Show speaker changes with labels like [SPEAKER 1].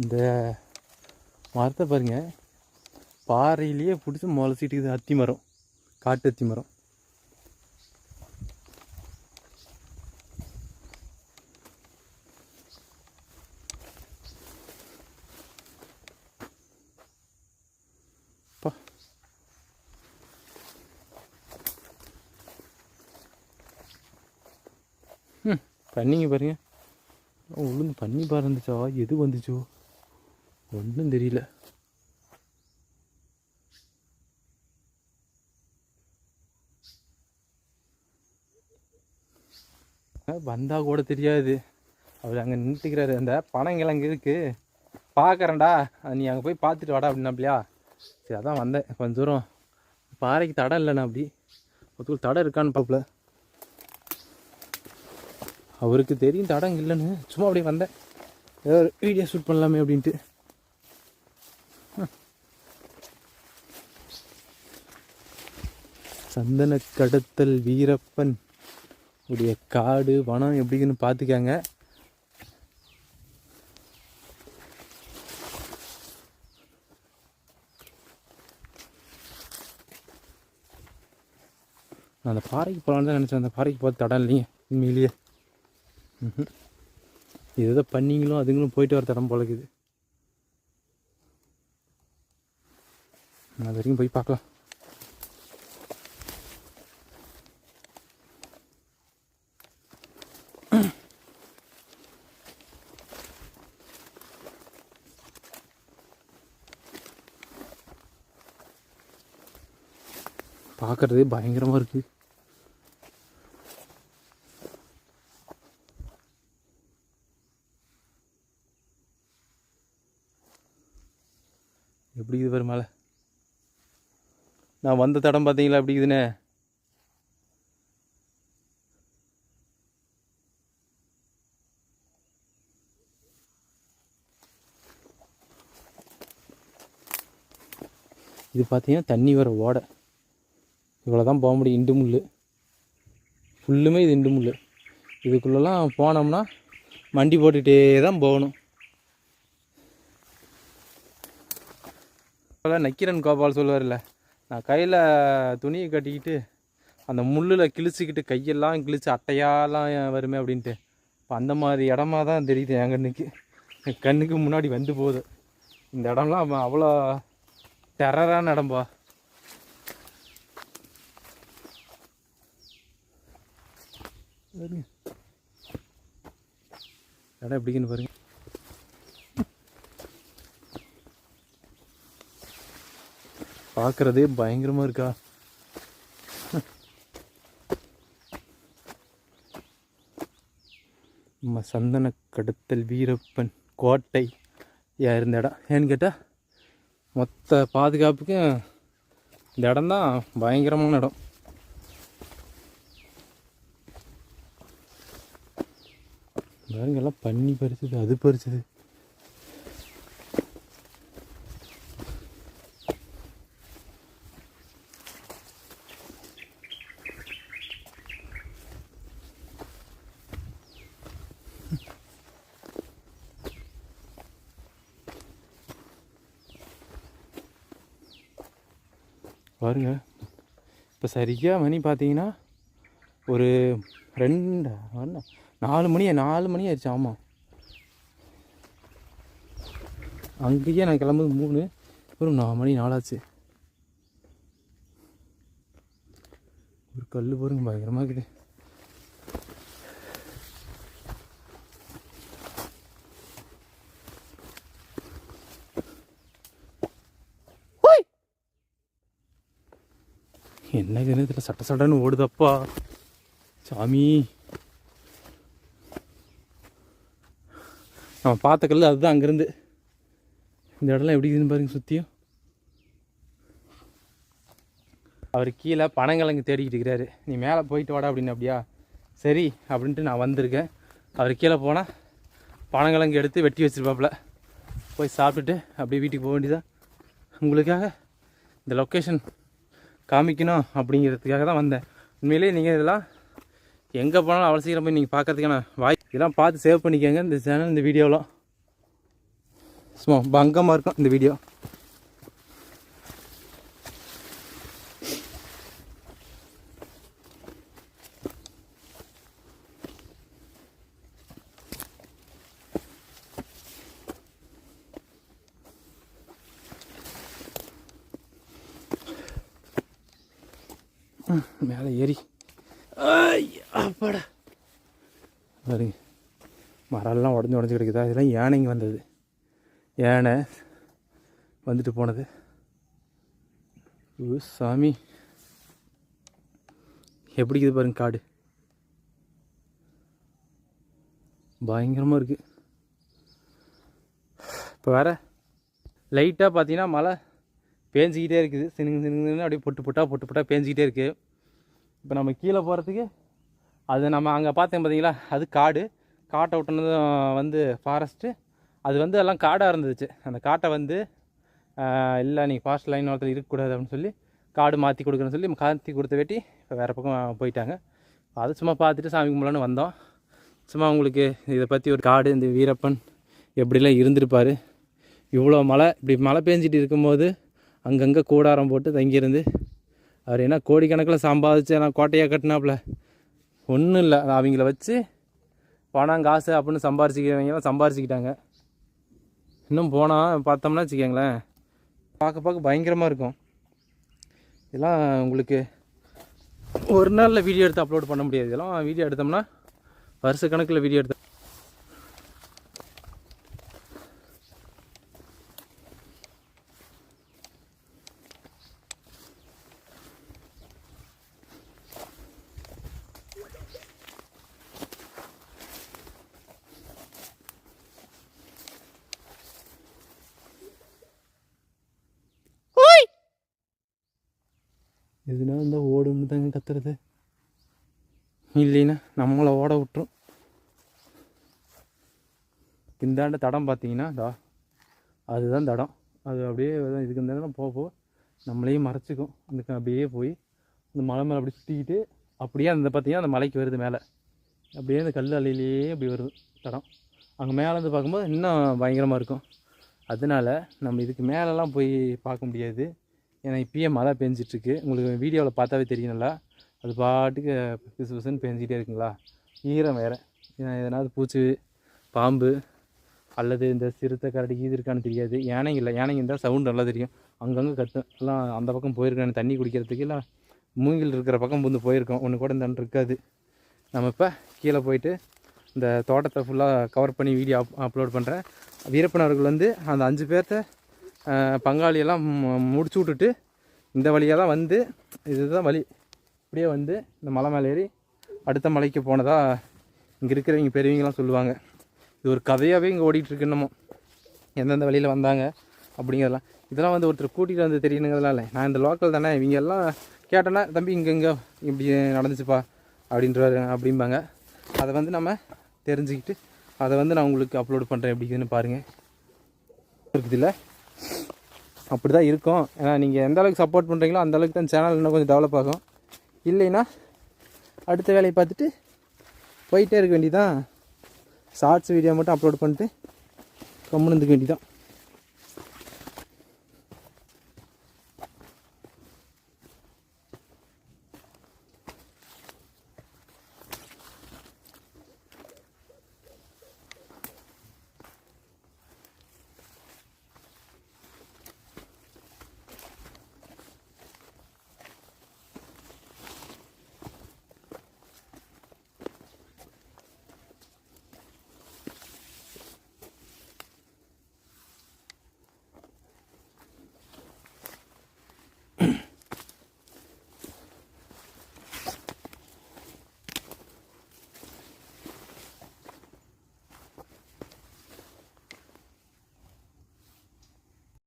[SPEAKER 1] இந்த மரத்தை பாருங்க. பாறையிலேயே பிடிச்சி முளைச்சிட்டு அத்தி மரம். காட்டு அத்தி மரம். அப்பா. ம் பண்ணிங்க பாருங்க. உளுந்து பண்ணி பறந்துச்சா எது வந்துச்சோ? ஒன்றும் தெரியல. வந்தா கூட தெரியாது. அவர் அங்கே நின்றுக்கிறாரு அந்த பனங்கிழங்கு இருக்கு. பார்க்குறேன்டா நீ அங்கே போய் பார்த்துட்டு வாடா அப்படின்னாப்லையா? சரி அதான் வந்தேன். கொஞ்சம் தூரம். பாறைக்கு தடம் இல்லைண்ணா அப்படி. ஒத்துக்குள் தடம் இருக்கான்னு பார்ப்பல அவருக்கு தெரியும் தடம் இல்லைன்னு. சும்மா அப்படியே வந்தேன். ஏதோ ஒரு வீடியோ ஷூட் பண்ணலாமே அப்படின்ட்டு. சந்தன கடத்தல் வீரப்பன் உடைய காடு வனம் எப்படின்னு பார்த்துக்கங்க. நான் அந்த பாறைக்கு போகலான்னு தான் நினச்சேன். அந்த பாறைக்கு போக தடம் இல்லைங்க உண்மையிலேயே. ம்ஹும். பண்ணிங்களும் அதுங்களும் போயிட்டு வர தடம் போல இருக்குது அது வரைக்கும் போய் பார்க்கலாம். பார்க்கறதே பயங்கரமாக இருக்குது எப்படி இது வரும் மேலே நான் வந்த தடம் பார்த்தீங்களா? எப்படி இதுன்னு இது பார்த்தீங்கன்னா தண்ணி வர ஓடை. இவ்வளோ தான் போக முடியும். இண்டு முள் ஃபுல்லுமே இது இண்டு முள் இதுக்குள்ளெல்லாம் போனோம்னா மண்டி போட்டுகிட்டே தான் போகணும். இப்போலாம் நக்கீரன் கோபால் சொல்லுவார்ல நான் கையில் துணியை கட்டிக்கிட்டு அந்த முள்ளில் கிழிச்சிக்கிட்டு கையெல்லாம் கிழிச்சு அட்டையாலாம் வருமே அப்படின்ட்டு இப்போ அந்த மாதிரி இடமா தான் தெரியுது என் கண்ணுக்கு. என் கண்ணுக்கு முன்னாடி வந்து போகுது. இந்த இடம்லாம் அவ்வளோ டெரரான இடம்பா. பாருங்க. இடம் எப்படின்னு பாருங்க. பார்க்கறதே பயங்கரமா இருக்கா? நம்ம சந்தன கடத்தல் வீரப்பன் கோட்டை. யா இருந்த இடம். ஏன்னு கேட்டால் மொத்த பாதுகாப்புக்கும் இந்த இடம் தான் பயங்கரமான இடம். பாருங்க எல்லாம் பண்ணி பறிச்சது அது பறிச்சது. பாருங்க. இப்போ சரியாக மணி பார்த்தீங்கன்னா ஒரு ரெண்டு நாலு மணி நாலு மணி ஆயிடுச்சு ஆமாம் அங்கேயே நான் கிளம்புது மூணு ஒரு நாலு மணி நாலாச்சு. ஒரு கல் பாருங்க பயங்கரமாக இருக்குது. என்ன இதுன்னு இதில் சட்ட சட்டன்னு ஓடுதப்பா. சாமி. நம்ம பார்த்த கல் அதுதான் அங்கேருந்து. இந்த இடம்லாம் எப்படி இருக்குதுன்னு பாருங்க சுற்றியும் அவர் கீழே பனங்கிழங்கு தேடிக்கிட்டு இருக்கிறாரு. நீ மேலே போயிட்டு வாடா அப்படின்னு அப்படியா? சரி அப்படின்ட்டு நான் வந்திருக்கேன். அவர் கீழே போனால் பனங்கிழங்கு எடுத்து வெட்டி வச்சிருப்பாப்புல. போய் சாப்பிட்டுட்டு அப்படியே வீட்டுக்கு போக வேண்டியதான் உங்களுக்காக இந்த லொக்கேஷன் காமிக்கணும் அப்படிங்கிறதுக்காக தான் வந்தேன். உண்மையிலேயே நீங்கள் இதெல்லாம் எங்கே போனாலும் அவ்வளோ போய் நீங்கள் பார்க்குறதுக்கான வாய் இதெல்லாம் பார்த்து சேவ் பண்ணிக்கோங்க இந்த சேனல் இந்த வீடியோலாம் சும்மா பங்கமாக இருக்கும் இந்த வீடியோ மேலே ஏறி. ஐயா, அப்பாடா. பாருங்க மரம்லாம் உடஞ்சி உடஞ்சி கிடைக்குதா இதெல்லாம் யானைங்க வந்தது. யானை வந்துட்டு போனது. ஓ சாமி. எப்படி இருக்குது பாருங்க காடு. பயங்கரமாக இருக்குது இப்போ வேற லைட்டாக பார்த்தீங்கன்னா மழை பேஞ்சிக்கிட்டே இருக்குது. சினுங்க சினுங்கன்னு அப்படியே பொட்டு பொட்டா பொட்டு பொட்டா பேஞ்சிக்கிட்டே இருக்குது இப்போ நம்ம கீழே போகிறதுக்கு அது நம்ம அங்கே பார்த்தேன் பார்த்தீங்களா அது காடு. காட்டை விட்டுனதும் வந்து ஃபாரஸ்ட்டு அது வந்து எல்லாம் காடாக இருந்துச்சு. அந்த காட்டை வந்து இல்லை நீங்கள் ஃபாஸ்ட் லைன் ஒருத்தர் இருக்கக்கூடாது அப்படின்னு சொல்லி காடு மாற்றி கொடுக்குறேன்னு சொல்லி மாற்றி கொடுத்த வேட்டி இப்போ வேறு பக்கம் போயிட்டாங்க. அது சும்மா பார்த்துட்டு சாமி கும்பலான்னு வந்தோம். சும்மா உங்களுக்கு இதை பற்றி ஒரு காடு இந்த வீரப்பன் எப்படிலாம் இருந்திருப்பார்? இவ்வளோ மழை இப்படி மழை பெஞ்சிட்டு இருக்கும்போது அங்கங்கே கூடாரம் போட்டு தங்கியிருந்து அவர் என்ன கோடிக்கணக்கில் சம்பாதிச்சு எல்லாம் கோட்டையாக கட்டினாப்புல? ஒன்றும் இல்லை. அவங்கள வச்சு பணம் காசு அப்படின்னு சம்பாரிச்சிக்கிறவங்கலாம் சம்பாரிச்சிக்கிட்டாங்க. இன்னும் போனால் பார்த்தோம்னா வச்சுக்கோங்களேன். பார்க்க பார்க்க பயங்கரமாக இருக்கும். இதெல்லாம் உங்களுக்கு ஒரு நாளில் வீடியோ எடுத்து அப்லோட் பண்ண முடியாது. இதெல்லாம் வீடியோ எடுத்தோம்னா வருஷ கணக்கில் வீடியோ எடுத்து எதுனா இருந்தால் ஓடுன்னு தாங்க கத்துறது. இல்லைன்னா நம்மளை ஓட விட்டுரும். இந்தாண்ட தடம் பார்த்தீங்கன்னா தா அதுதான் தடம். அது அப்படியே தான் இதுக்கு இந்த போக போக நம்மளையும் மறைச்சிக்கும். அதுக்கு அப்படியே போய் அந்த மலை மேலே அப்படி சுற்றிக்கிட்டு அப்படியே அந்த பார்த்தீங்கன்னா அந்த மலைக்கு வருது மேலே. அப்படியே அந்த கல் அலையிலேயே அப்படி வருது தடம். அங்கே மேலேருந்து பார்க்கும்போது இன்னும் பயங்கரமாக இருக்கும். அதனால நம்ம இதுக்கு மேலெலாம் போய் பார்க்க முடியாது. ஏன்னா இப்பயே மழை பெஞ்சிட்ருக்கு. உங்களுக்கு வீடியோவில் பார்த்தாவே தெரியும் நல்லா அது பாட்டுக்கு பிசு பிசுன்னு பெஞ்சிக்கிட்டே இருக்குங்களா? ஈரம் வேறு. எதனாவது பூச்சி பாம்பு அல்லது இந்த சிறுத்தை கரடி இது இருக்கான்னு தெரியாது. யானைங்க இல்லை. யானைங்க இருந்தால் சவுண்டு நல்லா தெரியும். அங்கங்கே கத்தும். எல்லாம் அந்த பக்கம் போயிருக்கேன் தண்ணி குடிக்கிறதுக்கு. இல்லை மூங்கில் இருக்கிற பக்கம் வந்து போயிருக்கோம். ஒன்று கூட இந்த இருக்காது. நம்ம இப்போ கீழே போயிட்டு இந்த தோட்டத்தை ஃபுல்லாக கவர் பண்ணி வீடியோ அப் அப்லோட் பண்ணுறேன் வீரப்பன் அவர்கள் வந்து அந்த அஞ்சு பேர்த்த பங்காளியெல்லாம் மு- முடிச்சு விட்டுட்டு இந்த வழியாக தான் வந்து இதுதான் வழி. இப்படியே வந்து இந்த மலை மேலே ஏறி அடுத்த மலைக்கு போனதாக இங்கே இருக்கிறவங்க பெரியவங்கலாம் சொல்லுவாங்க. இது ஒரு கதையாகவே இங்கே ஓடிட்டுருக்கு இன்னமும் எந்தெந்த வழியில் வந்தாங்க அப்படிங்கிறதெல்லாம். இதெல்லாம் வந்து ஒருத்தர் கூட்டிகிட்டு வந்து தெரியணுங்கிறதுலாம் இல்லை. நான் இந்த லோக்கல் தானே. இவங்க எல்லாம் கேட்டேன்னா தம்பி இங்கே இங்கே இப்படி நடந்துச்சுப்பா அப்படின்றாரு அப்படிம்பாங்க. அதை வந்து நம்ம தெரிஞ்சுக்கிட்டு அதை வந்து நான் உங்களுக்கு அப்லோட் பண்ணுறேன் எப்படி இருக்குதுன்னு பாருங்கள் இருக்குதுல்ல? அப்படி தான் இருக்கும். ஏன்னா நீங்கள் எந்த அளவுக்கு சப்போர்ட் பண்ணுறீங்களோ அந்த அளவுக்கு தான் சேனல் இன்னும் கொஞ்சம் டெவலப் ஆகும். இல்லைன்னா அடுத்த வேலையை பார்த்துட்டு போயிட்டே இருக்க வேண்டியதான் ஷார்ட்ஸ் வீடியோ மட்டும் அப்லோட் பண்ணிட்டு கம்முன்னு இருந்துக்க வேண்டியதான்